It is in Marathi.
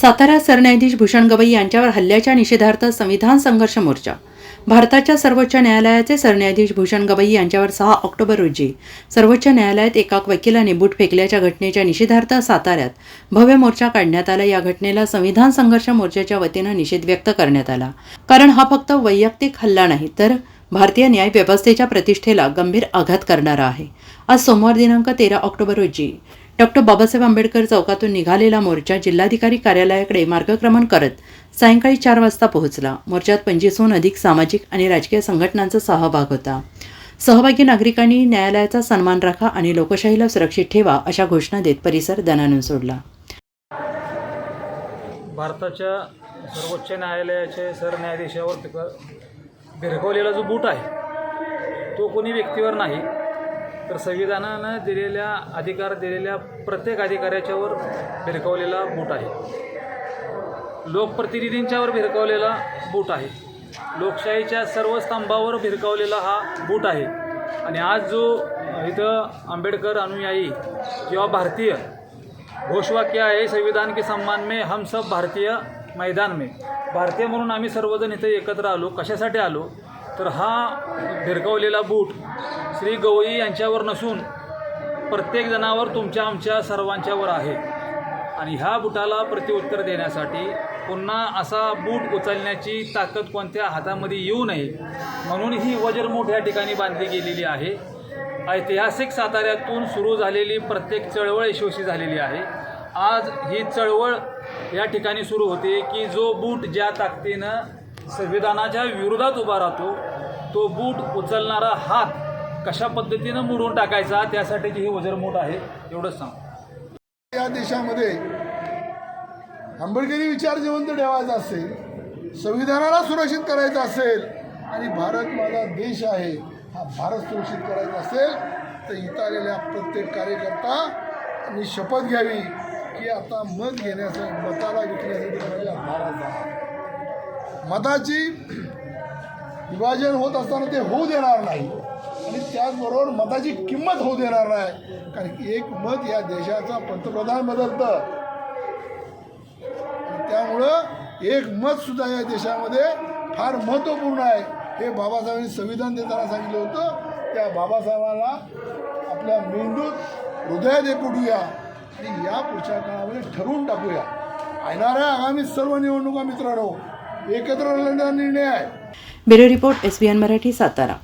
सातारा सरन्यायाधीश भूषण गवई यांच्यावर हल्ल्याच्या निषेधार्थ संविधान संघर्ष मोर्चा. भारताच्या सर्वोच्च न्यायालयाचे सरन्यायाधीश भूषण गवई यांच्यावर सहा ऑक्टोबर रोजी सर्वोच्च न्यायालयात एका वकिलाने बूट फेकल्याच्या घटनेच्या निषेधार्थ साताऱ्यात भव्य मोर्चा काढण्यात आला. या घटनेला संविधान संघर्ष मोर्चाच्या वतीनं निषेध व्यक्त करण्यात आला. कारण हा फक्त वैयक्तिक हल्ला नाही तर भारतीय न्याय व्यवस्थेच्या प्रतिष्ठेला गंभीर आघात करणारा आहे. आज सोमवार दिनांक तेरा ऑक्टोबर रोजी डॉक्टर बाबासाहेब आंबेडकर चौकातून निघालेला मोर्चा जिल्हाधिकारी कार्यालयाकडे मार्गक्रमण करत सायंकाळी चार वाजता पोहोचला. मोर्चात पंचवीसहून अधिक सामाजिक आणि राजकीय संघटनांचा सहभाग होता. सहभागी नागरिकांनी न्यायालयाचा सन्मान राखा आणि लोकशाहीला सुरक्षित ठेवा अशा घोषणा देत परिसर दणानून सोडला. भारताच्या सर्वोच्च न्यायालयाचे सरन्यायाधीशावर भिरकवलेला जो बूट आहे तो कोणी व्यक्तीवर नाही. तर संविधानानं दिलेल्या अधिकार दिलेल्या प्रत्येक अधिकाऱ्याच्यावर भिरकवलेला बूट आहे. लोकप्रतिनिधींच्यावर भिरकवलेला बूट आहे. लोकशाहीच्या सर्व स्तंभावर भिरकावलेला हा बूट आहे. आणि आज जो इथं आंबेडकर अनुयायी किंवा भारतीय घोषवाक्य आहे संविधान के सम्मान में हम सब भारतीय मैदान में. भारतीय म्हणून आम्ही सर्वजण इथे एकत्र आलो. कशासाठी आलो? तर हा भिरकवलेला बूट श्री गवई यांच्यावर नसून प्रत्येक जणावर तुमच्या आमच्या सर्वांच्यावर आहे. आणि ह्या बुटाला प्रतिउत्तर देण्यासाठी पुन्हा असा बूट उचलण्याची ताकद कोणत्या हातामध्ये येऊ नये म्हणून ही वज्रमूठ या ठिकाणी बांधली गेलेली आहे. ऐतिहासिक साताऱ्यातून सुरू झालेली प्रत्येक चळवळ यशस्वी झालेली आहे. आज ही चळवळ या ठिकाणी सुरू होते की जो बूट ज्या ताकदीनं संविधानाच्या विरोधात उभा राहतो तो बूट उचलणारा हात कशा पद्धतीनं मोडून टाकायचा त्यासाठीची ही वज्रमूठ आहे एवढंच सांग. या देशामध्ये आंबेडकरी विचार जिवंत ठेवायचा असेल संविधानाला सुरक्षित करायचं असेल आणि भारत माझा देश आहे हा भारत सुरक्षित करायचा असेल तर इथं आलेल्या प्रत्येक कार्यकर्ता शपथ घ्यावी की आता मत घेण्याचं मताला विकण्यासाठी पहिला धाराचा मताची विभाजन होत असताना ते होऊ देणार नाही. आणि त्याचबरोबर मताची किंमत होऊ देणार नाही. कारण की एक मत या देशाचा पंतप्रधान बदलतं. त्यामुळं एक मत सुद्धा या देशामध्ये फार महत्त्वपूर्ण आहे. हे बाबासाहेबांनी संविधान देताना सांगितलं होतं. त्या बाबासाहेबांना आपल्या मेंदूत हृदयात एकवटूया. आणि या पुढच्या काळामध्ये ठरवून टाकूया. येणाऱ्या आगामी सर्व निवडणुका मित्रांनो एकत्र निर्णय आहे. Bureau report S Marathi Satara.